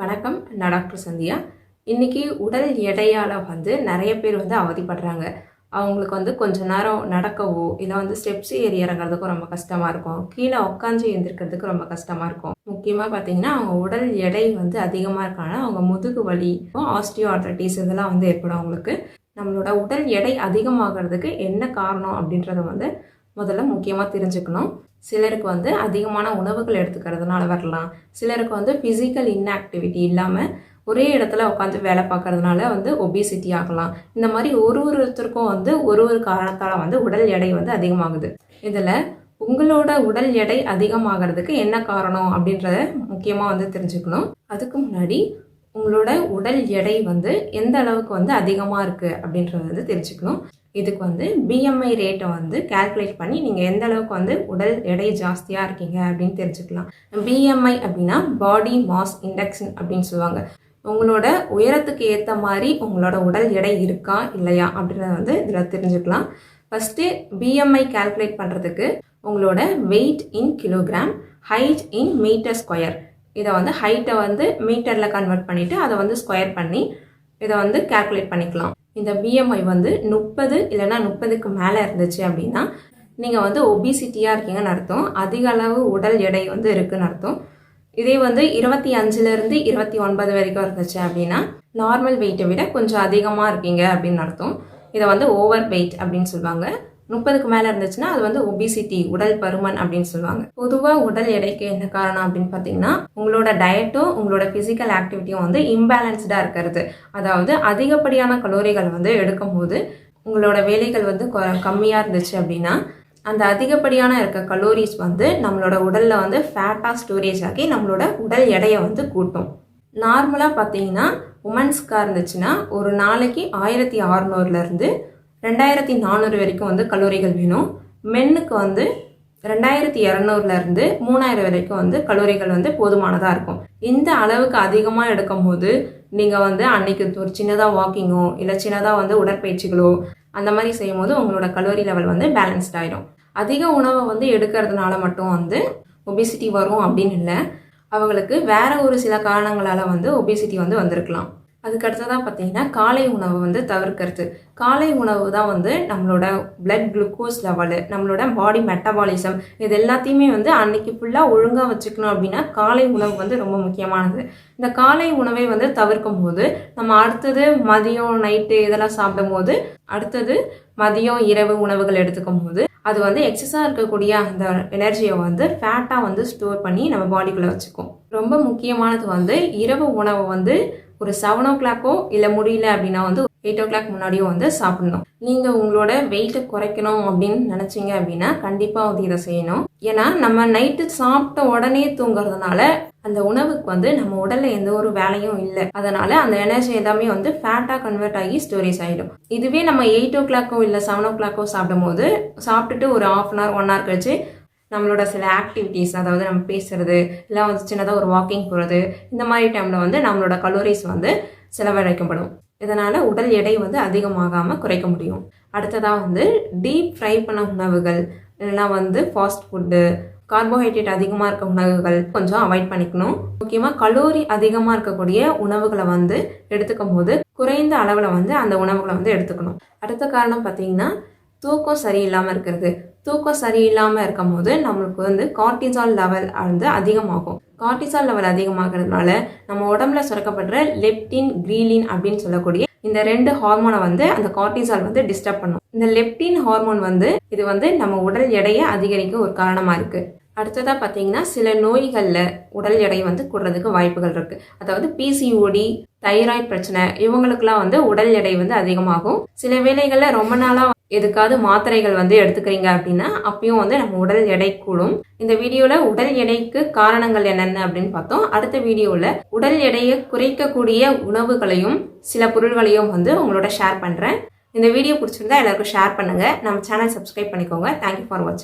வணக்கம் நான் டாக்டர் சந்தியா. இன்றைக்கி உடல் எடையால் வந்து நிறைய பேர் வந்து அவதிப்படுறாங்க. அவங்களுக்கு வந்து கொஞ்ச நேரம் நடக்கவோ இல்லை வந்து ஸ்டெப்ஸ் ஏறி இறங்குறதுக்கும் ரொம்ப கஷ்டமாக இருக்கும். கீழே உட்காந்து எழுந்திருக்கிறதுக்கு ரொம்ப கஷ்டமாக இருக்கும். முக்கியமாக பார்த்தீங்கன்னா அவங்க உடல் எடை வந்து அதிகமாக இருக்கனால அவங்க முதுகு வலி ஆஸ்டியோ ஆர்த்தரைட்டிஸ் இதெல்லாம் வந்து ஏற்படும் அவங்களுக்கு. நம்மளோட உடல் எடை அதிகமாகிறதுக்கு என்ன காரணம் அப்படின்றத வந்து முதல்ல முக்கியமாக தெரிஞ்சுக்கணும். சிலருக்கு வந்து அதிகமான உணவுகள் எடுத்துக்கிறதுனால வரலாம். சிலருக்கு வந்து ஃபிசிக்கல் இன்ஆக்டிவிட்டி இல்லாமல் ஒரே இடத்துல உட்காந்து வேலை பார்க்கறதுனால வந்து ஒபிசிட்டி ஆகலாம். இந்த மாதிரி ஒரு ஒருத்தருக்கும் வந்து ஒரு ஒரு காரணத்தால் வந்து உடல் எடை வந்து அதிகமாகுது. இதில் உங்களோட உடல் எடை அதிகமாகிறதுக்கு என்ன காரணம் அப்படின்றத முக்கியமாக வந்து தெரிஞ்சுக்கணும். அதுக்கு முன்னாடி உங்களோட உடல் எடை வந்து எந்த அளவுக்கு வந்து அதிகமாக இருக்குது அப்படின்றத வந்து தெரிஞ்சுக்கணும். இதுக்கு வந்து பிஎம்ஐ ரேட்டை வந்து கால்குலேட் பண்ணி நீங்கள் எந்த அளவுக்கு வந்து உடல் எடை ஜாஸ்தியாக இருக்கீங்க அப்படின்னு தெரிஞ்சுக்கலாம். பிஎம்ஐ அப்படின்னா பாடி மாஸ் இண்டெக்ஷன் அப்படின்னு சொல்லுவாங்க. உங்களோட உயரத்துக்கு ஏற்ற மாதிரி உங்களோட உடல் எடை இருக்கா இல்லையா அப்படின்றத வந்து இதில் தெரிஞ்சுக்கலாம். ஃபஸ்ட்டு பிஎம்ஐ கால்குலேட் பண்ணுறதுக்கு உங்களோட weight in kilogram height in metre square இதை வந்து ஹைட்டை வந்து மீட்டரில் கன்வெர்ட் பண்ணிவிட்டு அதை வந்து ஸ்கொயர் பண்ணி இதை வந்து கால்குலேட் பண்ணிக்கலாம். இந்த பிஎம்ஐ வந்து முப்பது இல்லைன்னா முப்பதுக்கு மேலே இருந்துச்சு அப்படின்னா நீங்கள் வந்து ஒபிசிட்டியாக இருக்கீங்கன்னு அர்த்தம். அதிக அளவு உடல் எடை வந்து இருக்குன்னு அர்த்தம். இதே வந்து இருபத்தி அஞ்சுலேருந்து இருபத்தி ஒன்பது வரைக்கும் இருந்துச்சு அப்படின்னா நார்மல் வெயிட்டை விட கொஞ்சம் அதிகமாக இருக்கீங்க அப்படின்னு அர்த்தம். இதை வந்து ஓவர் வெயிட் அப்படின்னு சொல்லுவாங்க. முப்பதுக்கு மேலே இருந்துச்சுன்னா அது வந்து ஒபிசிட்டி உடல் பருமன் அப்படின்னு சொல்லுவாங்க. பொதுவாக உடல் எடைக்கு என்ன காரணம் அப்படின்னு பார்த்தீங்கன்னா உங்களோட டயட்டும் உங்களோட ஃபிசிக்கல் ஆக்டிவிட்டியும் வந்து இம்பேலன்ஸ்டாக இருக்கிறது. அதாவது அதிகப்படியான கலோரிகள் வந்து எடுக்கும் போது உங்களோட வேலைகள் வந்து கம்மியாக இருந்துச்சு அப்படின்னா அந்த அதிகப்படியான இருக்க கலோரிஸ் வந்து நம்மளோட உடலில் வந்து ஃபேட்டாக ஸ்டோரேஜ் ஆகி நம்மளோட உடல் எடையை வந்து கூட்டும். நார்மலாக பார்த்தீங்கன்னா உமன்ஸ்க்காக இருந்துச்சுன்னா ஒரு நாளைக்கு ஆயிரத்தி அறநூறுலேருந்து ரெண்டாயிரத்தி நானூறு வரைக்கும் வந்து கல்லூரிகள் வேணும். மென்னுக்கு வந்து ரெண்டாயிரத்தி இரநூறுலேருந்து மூணாயிரம் வரைக்கும் வந்து கல்லூரிகள் வந்து போதுமானதாக இருக்கும். இந்த அளவுக்கு அதிகமாக எடுக்கும் போது நீங்கள் வந்து அன்னைக்கு ஒரு சின்னதாக வாக்கிங்கோ இல்லை சின்னதாக வந்து உடற்பயிற்சிகளோ அந்த மாதிரி செய்யும் போது உங்களோட கலோரி லெவல் வந்து பேலன்ஸ்ட் ஆகிடும் அதிக உணவை வந்து எடுக்கிறதுனால மட்டும் வந்து ஒபிசிட்டி வரும் அப்படின்னு இல்லை. அவங்களுக்கு வேற ஒரு சில காரணங்களால் வந்து ஒபிசிட்டி வந்து வந்திருக்கலாம். அதுக்கு அடுத்ததாக பார்த்தீங்கன்னா காலை உணவு வந்து தவிர்க்கிறது. காலை உணவு தான் வந்து நம்மளோட பிளட் குளுக்கோஸ் லெவலு நம்மளோட பாடி மெட்டபாலிசம் இது எல்லாத்தையுமே வந்து அன்னைக்கு ஃபுல்லாக ஒழுங்காக வச்சுக்கணும் அப்படின்னா காலை உணவு வந்து ரொம்ப முக்கியமானது. இந்த காலை உணவை வந்து தவிர்க்கும் போது நம்ம அடுத்தது மதியம் நைட்டு இதெல்லாம் சாப்பிடும் போது அடுத்தது மதியம் இரவு உணவுகள் எடுத்துக்கும் போது அது வந்து எக்ஸஸாக இருக்கக்கூடிய அந்த எனர்ஜியை வந்து ஃபேட்டாக வந்து ஸ்டோர் பண்ணி நம்ம பாடிக்குள்ளே வச்சுக்கும். ரொம்ப முக்கியமானது வந்து இரவு உணவை வந்து ஒரு செவன் ஓ கிளாக்கோ இல்லை முடியல அப்படின்னா வந்து எயிட் ஓ கிளாக் முன்னாடியும் வந்து சாப்பிடணும். நீங்கள் உங்களோட வெயிட்டை குறைக்கணும் அப்படின்னு நினச்சிங்க அப்படின்னா கண்டிப்பாக வந்து இதை செய்யணும். ஏன்னா நம்ம நைட்டு சாப்பிட்ட உடனே தூங்குறதுனால அந்த உணவுக்கு வந்து நம்ம உடல்ல எந்த ஒரு வேலையும் இல்லை. அதனால அந்த எனர்ஜி எல்லாமே வந்து ஃபேட்டாக கன்வெர்ட் ஆகி ஸ்டோரேஜ் ஆகிடும் இதுவே நம்ம எயிட் ஓ கிளாக்கோ இல்லை செவன் ஓ கிளாக்கோ சாப்பிடும் போது சாப்பிட்டுட்டு ஒரு half an hour one hour கழிச்சு நம்மளோட சில ஆக்டிவிட்டீஸ் அதாவது நம்ம பேசுறது இல்லை வந்து சின்னதாக ஒரு வாக்கிங் போகிறது இந்த மாதிரி டைமில் வந்து நம்மளோட கலோரிஸ் வந்து செலவழிக்கப்படும். இதனால் உடல் எடை வந்து அதிகமாகாமல் குறைக்க முடியும். அடுத்ததாக வந்து டீப் ஃப்ரை பண்ண உணவுகள் இல்லைனா வந்து ஃபாஸ்ட் ஃபுட்டு கார்போஹைட்ரேட் அதிகமாக இருக்க உணவுகள் கொஞ்சம் அவாய்ட் பண்ணிக்கணும். முக்கியமாக கலோரி அதிகமாக இருக்கக்கூடிய உணவுகளை வந்து எடுத்துக்கும் போது குறைந்த அளவில் வந்து அந்த உணவுகளை வந்து எடுத்துக்கணும். அடுத்த காரணம் பார்த்தீங்கன்னா தூக்கம் சரியில்லாமல் இருக்கிறது. தூக்கம் சரியில்லாமல் இருக்கும் போது நம்மளுக்கு வந்து கார்டிசால் லெவல் வந்து அதிகமாகும். கார்டிசால் லெவல் அதிகமாகிறதுனால நம்ம உடம்புல சுரக்கப்படுற லெப்டின் கிரீலின் அப்படின்னு சொல்லக்கூடிய இந்த ரெண்டு ஹார்மோனை வந்து அந்த கார்டிசால் வந்து டிஸ்டர்ப் பண்ணும். இந்த லெப்டின் ஹார்மோன் வந்து இது வந்து நம்ம உடல் எடையை அதிகரிக்க ஒரு காரணமாக இருக்குது அடுத்ததாக பார்த்தீங்கன்னா சில நோய்களில் உடல் எடை வந்து கூடுறதுக்கு வாய்ப்புகள் இருக்குது அதாவது பிசிஓடி தைராய்டு பிரச்சனை இவங்களுக்குலாம் வந்து உடல் எடை வந்து அதிகமாகும். சில வேளைகளில் ரொம்ப நாளாக எதுக்காவது மாத்திரைகள் வந்து எடுத்துக்கிறீங்க அப்படின்னா அப்பயும் வந்து நம்ம உடல் எடை கூடும். இந்த வீடியோவில் உடல் எடைக்கு காரணங்கள் என்னென்ன அப்படின்னு பார்த்தோம். அடுத்த வீடியோவில் உடல் எடையை குறைக்கக்கூடிய உணவுகளையும் சில பொருள்களையும் வந்து உங்களோட ஷேர் பண்ணுறேன் இந்த வீடியோ பிடிச்சிருந்தா எல்லாருக்கும் ஷேர் பண்ணுங்கள் நம்ம சேனல் சப்ஸ்கிரைப் பண்ணிக்கோங்க. தேங்க்யூ ஃபார் வாட்சிங்